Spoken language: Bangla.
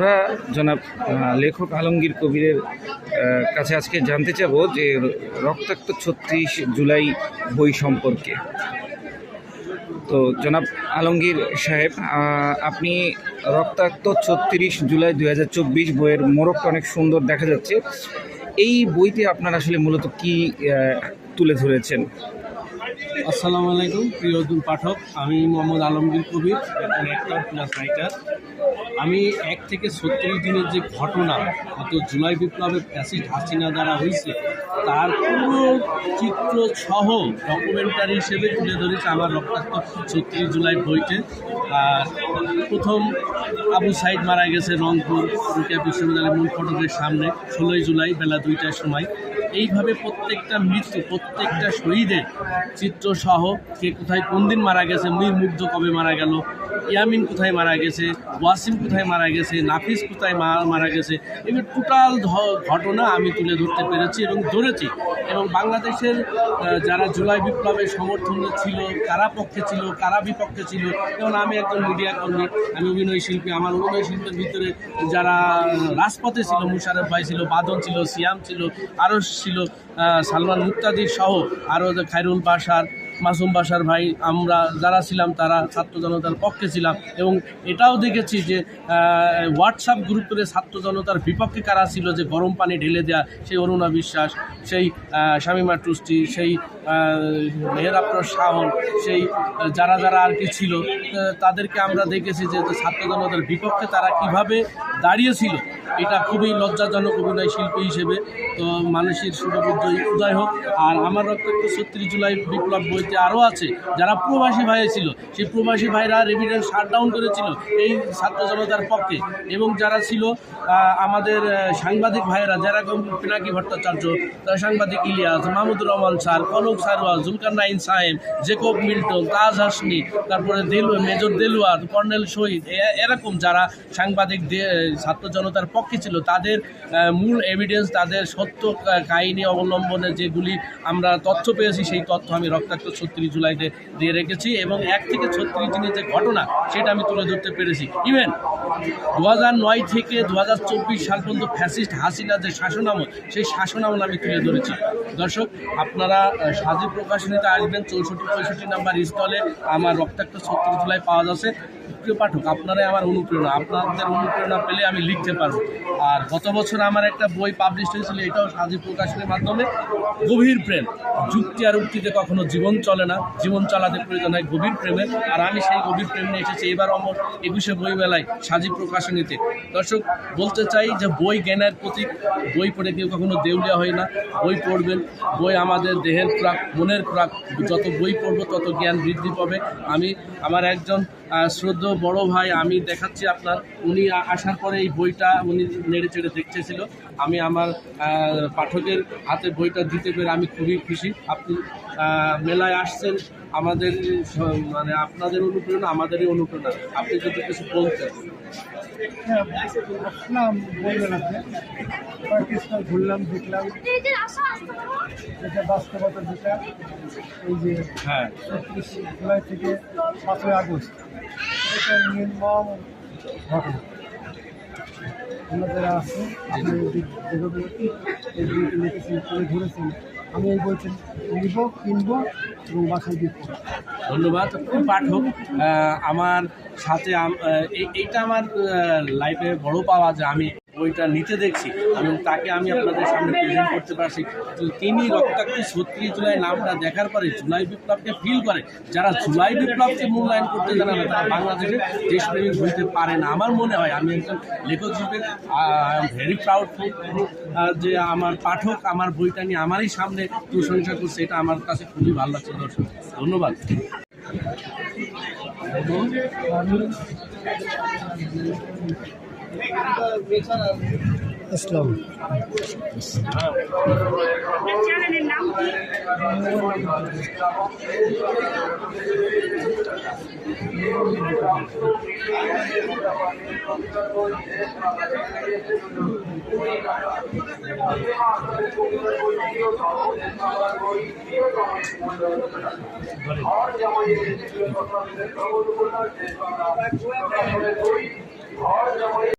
আমরা জনাব লেখক আলমগীর কবিরের কাছে আজকে জানতে চাবো যে রক্তাক্ত ছত্রিশ জুলাই বই সম্পর্কে। তো জনাব আলমগীর সাহেব আপনি রক্তাক্ত ছত্রিশ জুলাই দুই হাজার চব্বিশ বইয়ের মোড়কটা অনেক সুন্দর দেখা যাচ্ছে। এই বইতে আপনার আসলে মূলত কি তুলে ধরেছেন? আসসালামু আলাইকুম, প্রিয় দুল পাঠক। আমি মোহাম্মদ আলমগীর কবির, একজন অ্যাক্টর প্লাস রাইটার আমি এক থেকে ছত্রিশ দিনের যে ঘটনা গত জুলাই বিপ্লবের ফ্যাসিড হাসিনা দ্বারা হয়েছে, তার পুরো চিত্র সহ ডকুমেন্টারি হিসেবে তুলে ধরেছে আমার রক্তাক্ত ছত্রিশ জুলাই বইতে। আর প্রথম আবু সাইদ মারা গেছে রংপুর, রুকিয়া বিশ্ববিদ্যালয়ের মূল ফটকের সামনে, ষোলোই জুলাই বেলা দুইটার সময়। এইভাবে প্রত্যেকটা মৃত্যু, প্রত্যেকটা শহীদের চিত্রসহ কে কোথায় কোন দিন মারা গেছে মীর মুগ্ধ কবে মারা গেল ইয়ামিন কোথায় মারা গেছে, ওয়াসিম কোথায় মারা গেছে, নাফিস কোথায় মারা গেছে এবার টোটাল ঘটনা আমি তুলে ধরতে পেরেছি এবং ধরেছি। এবং বাংলাদেশের যারা জুলাই বিপ্লবের সমর্থন ছিল, কারা পক্ষে ছিল, কারা বিপক্ষে ছিল, যেমন আমি একজন মিডিয়া কর্মী, আমি অভিনয় শিল্পী, আমার অভিনয় শিল্পের ভিতরে যারা রাজপথে ছিল, মুশারফ ভাই ছিল, বাদল ছিল, সিয়াম ছিল আরও ছিল সালমান মুক্তাদির সহ আরও খায়রুল বাসার মাসুম বাসার ভাই, আমরা যারা ছিলাম তারা ছাত্র জনতার পক্ষে ছিলাম এবং এটাও দেখেছি যে হোয়াটসঅ্যাপ গ্রুপে ছাত্র জনতার বিপক্ষে কারা ছিল যে গরম পানি ঢেলে দেওয়া সেই অরুণা বিশ্বাস, সেই শামীমা টুস্টি, সেই মেহেরাপ্র শাহন, সেই যারা যারা আর কি ছিল তাদেরকে আমরা দেখেছি যে ছাত্র জনতার বিপক্ষে তারা কীভাবে দাঁড়িয়েছিল, এটা খুবই লজ্জাজনক অভিনয় শিল্পী হিসেবে, তো মানুষের সুরবুদ্ধ উদয় হোক। আর আমার রক্তাক্ত ছত্রিশ জুলাই বিপ্লব বইতে আরও আছে, যারা প্রবাসী ভাই ছিল, সেই প্রবাসী ভাইরা রেভিডেন্স শাটডাউন করেছিল এই ছাত্র জনতার পক্ষে। এবং যারা ছিল আমাদের সাংবাদিক ভাইয়েরা, যারা পিনাকি ভট্টাচার্য সাংবাদিক ইলিয়াস, মাহমুদুর রহমান স্যার, কনক সারোয়া জুলকার নাইন সাহেব, জেকব মিল্টন, তাজ হাসনি, তারপরে দেলু মেজর দেলুয়ার, কর্নেল শহীদ এরকম যারা সাংবাদিক ছাত্র জনতার পক্ষে ছিল, তাদের মূল এভিডেন্স তাদের সত্য কাহিনী অবলম্বনে যেগুলি আমরা তথ্য পেয়েছি, সেই তথ্য আমি রক্তাক্ত ছত্রিশ জুলাইতে দিয়ে রেখেছি এবং এক থেকে ছত্রিশ দিনের যে ঘটনা, সেটা আমি তুলে ধরতে পেরেছি। ইভেন দু নয় থেকে দু সাল পর্যন্ত ফ্যাসিস্ট হাসিনা যে শাসনামল, সেই শাসনামল আমি তুলে ধরেছি। দর্শক, আপনারা সাজি প্রকাশনীতে আসবেন, চৌষট্টি পঁয়ষট্টি নাম্বার স্টলে আমার রক্তাক্ত ছত্রিশ জুলাই পাওয়া যাচ্ছে প্রিয় পাঠক, আপনারাই আমার অনুপ্রেরণা। আপনাদের অনুপ্রেরণা পেলে আমি লিখতে পারব। আর গত বছর আমার একটা বই পাবলিশ হয়েছিল, এটাও সাজি প্রকাশনের মাধ্যমে। গভীর প্রেম। যুক্তি আর উক্তিতে কখনো জীবন চলে না। জীবন চালাতে প্রয়োজন হয় গভীর প্রেমের। আর আমি সেই গভীর প্রেম নিয়ে এসেছি। এবার অমর একুশে বই মেলায় সাজি প্রকাশনীতে দর্শক, বলতে চাই যে বই জ্ঞানের প্রতীক। বই পড়ে কেউ কখনো দেউলিয়া হয় না। বই পড়বেন। বই আমাদের দেহের প্রাক মনের প্রাক যত বই পড়ব, তত জ্ঞান বৃদ্ধি পাবে। আমি, আমার একজন শ্রদ্ধ বড় ভাই, আমি দেখাচ্ছি আপনার। উনি আসার পরে এই বইটা উনি নেড়ে চেড়ে দেখতেছিল। আমি আমার পাঠকের হাতে বইটা দিতে পেরে আমি খুবই খুশি। আপনি মেলায় আসছেন আমাদের মানে আপনাদের অনুপ্রেরণা আমাদেরই অনুপ্রেরণা। আপনি যদি কিছু বলতেন। আসলাম বইমেলাতে কয়েকটি স্টল ঘুরলাম দেখলাম। যেটা বাস্তবতা যেটা এই যে হ্যাঁ। ছত্রিশ জুলাই থেকে পাঁচই আগস্ট। এটা নির্মম ঘটনা। আমরা যারা আছি আপনি এই বইটি লিখেছেন তুলে ধরেছেন আমি এই বইটি নিব কিনবো এবং বাসায় দিব ধন্যবাদ, খুব পাঠক। আমার সাথে এই- এইটা আমার লাইফে বড় পাওয়া যে আমি বইটা নিতে দেখছি এবং তাকে আমি আপনাদের সামনে প্রেজেন্ট করতে পারছি। তিনি রক্তাক্ত ছত্রিশ জুলাই নামটা দেখার পরে জুলাই বিপ্লবকে ফিল করে। যারা জুলাই বিপ্লবকে মূল্যায়ন করতে জানে না, তারা বাংলাদেশে দেশপ্রেমিক হইতে পারে না। আমার মনে হয়, আমি একজন লেখক হিসেবে ভেরি প্রাউড যে আমার পাঠক আমার বইটা নিয়ে আমারই সামনে প্রশংসা করছে, এটা আমার কাছে খুবই ভালো লাগছে, দর্শক। ধন্যবাদ। ইসলাম और जमा और जमा